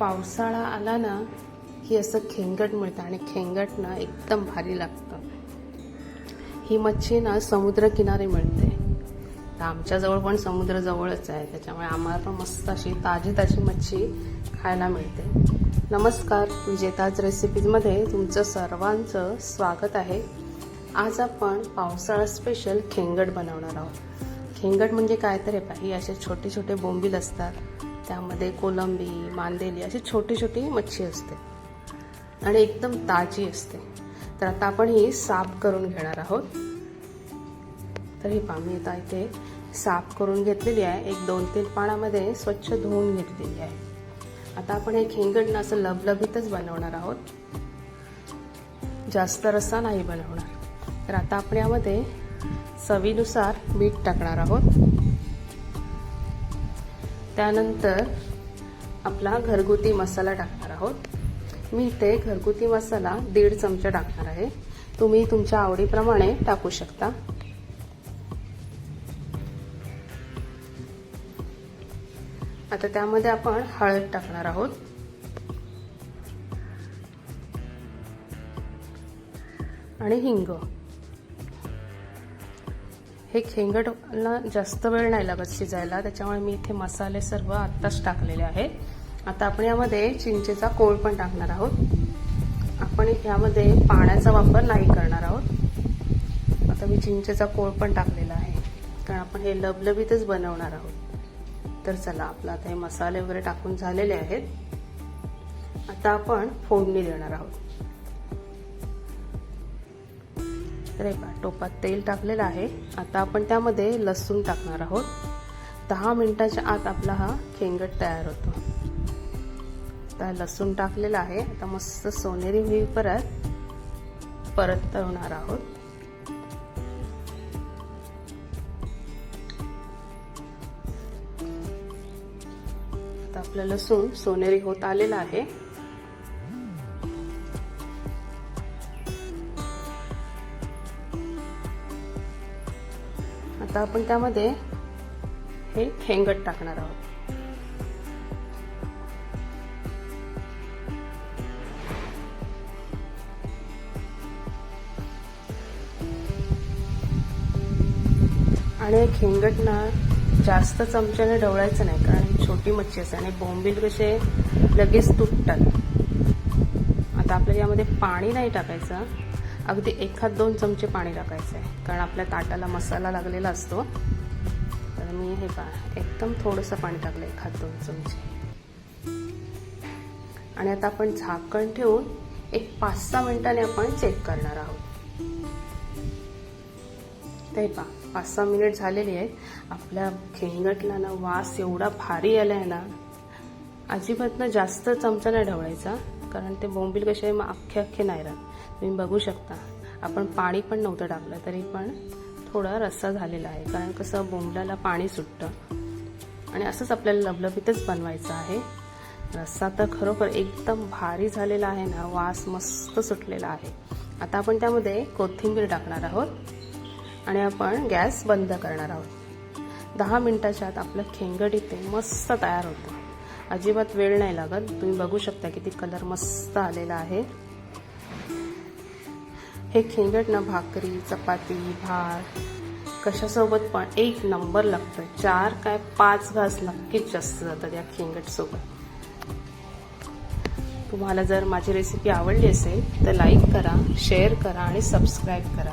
पावसाळा आला ना की असं खेंगट मिळतं आणि खेंगट ना एकदम भारी लागतं. ही मच्छी ना समुद्रकिनारी मिळते. तर आमच्याजवळ पण समुद्रजवळच आहे त्याच्यामुळे आम्हाला पण मस्त अशी ताजी ताजी मच्छी खायला मिळते. नमस्कार विजेताज रेसिपीजमध्ये तुमचं सर्वांचं स्वागत आहे. आज आपण पावसाळा स्पेशल खेंगट बनवणार आहोत. खेंगट म्हणजे काय तर हे पहा असे छोटे छोटे बोंबील असतात. त्यामध्ये कोलंबी मांदेली अशी छोटी छोटी मच्छी असते. आणि एकदम ताजी असते. तर आता आपण ही साफ करून घेणार आहोत. तर ही पहा मी आता इथे साफ करून घेतलेली आहे. एक दोन तीन पाण्यामध्ये स्वच्छ धुवून घेतलेली आहे. आता आपण हे खेंगडणं असं लबलबीतच बनवणार आहोत. जास्त रस्सा नाही बनवणार. तर आता आपण यामध्ये चवीनुसार मीठ टाकणार आहोत. त्यानंतर आपला घरगुती मसाला टाकणार आहोत. मी इथे घरगुती मसाला दीड चमचा टाकणार आहे. तुम्ही तुमच्या आवडीप्रमाणे टाकू शकता. आता त्यामध्ये आपण हळद टाकणार आहोत. आणि हिंग. हे खेंगटला जास्त वेळ नाही लागत शिजायला त्याच्यामुळे मी इथे मसाले सर्व आत्ताच टाकलेले आहेत. आता आपण यामध्ये चिंचेचा कोळ पण टाकणार आहोत. आपण यामध्ये पाण्याचा वापर नाही करणार आहोत. आता मी चिंचेचा कोळ पण टाकलेला आहे कारण आपण हे लबलबीतच बनवणार आहोत. तर चला आपला आता हे मसाले वगैरे टाकून झालेले आहेत. आता आपण फोडणी देणार आहोत. तर एका टोपात तेल टाकलेलं आहे. आता आपण त्यामध्ये लसूण टाकणार आहोत. दहा मिनटाच्या आत आपला हा खेंगट तयार होतो. आता लसूण टाकलेला आहे. आता मस्त सोनेरी होईपर्यंत परत परत तळणार आहोत. आता आपलं लसूण सोनेरी होत आलेलं आहे. आता आपण त्यामध्ये हे खेंगट टाकणार आहोत. आणि खेंगट ना जास्त चमच्याने ढवळायचं नाही कारण छोटी मच्छी असते आणि बोंबील कसे लगेच तुटतात. आता आपल्याला यामध्ये पाणी नाही टाकायचं. अगदी एखाद दोन चमचे पाणी टाकायचं आहे कारण आपल्या ताटाला मसाला लागलेला असतो. तर मी हे पा एकदम थोडंसं पाणी टाकलं एखाद दोन चमचे. आणि आता आपण झाकण ठेवून एक पाच सहा मिनिटाने आपण चेक करणार आहोत. ते पा पाच सहा मिनिट झालेली आहेत. आपल्या खेंगटला ना वास एवढा भारी आला आहे ना अजिबात ना जास्त चमचा नाही ढवळायचा. कारण ते बोंबील कसे मग अख्खे अख्खे नाही राहत. तुम्ही बघू शकता. आपण पाणी पण नव्हतं टाकलं तरी पण थोडा रस्सा झालेला आहे. कारण कसं बोंबलाला पाणी सुटतं. आणि असंच आपल्याला लबलबीतच बनवायचं आहे. रस्सा तर खरोखर एकदम भारी झालेला आहे ना वास मस्त सुटलेला आहे. आता आपण त्यामध्ये कोथिंबीर टाकणार आहोत. आणि आपण गॅस बंद करणार आहोत. दहा मिनटाच्या आत आपलं खेंगड इथे मस्त तयार होतं. अजिबात वेळ नाही लागत. तुम्ही बघू शकता किती कलर मस्त आलेला आहे. हे खेंगट ना भाकरी चपाती भात कशासोबत पण एक नंबर लागतं चार काय पाच घास नक्कीच जास्त जातात या खेंगट सोबत. तुम्हाला जर माझी रेसिपी आवडली असेल तर लाईक करा शेअर करा आणि सबस्क्राईब करा.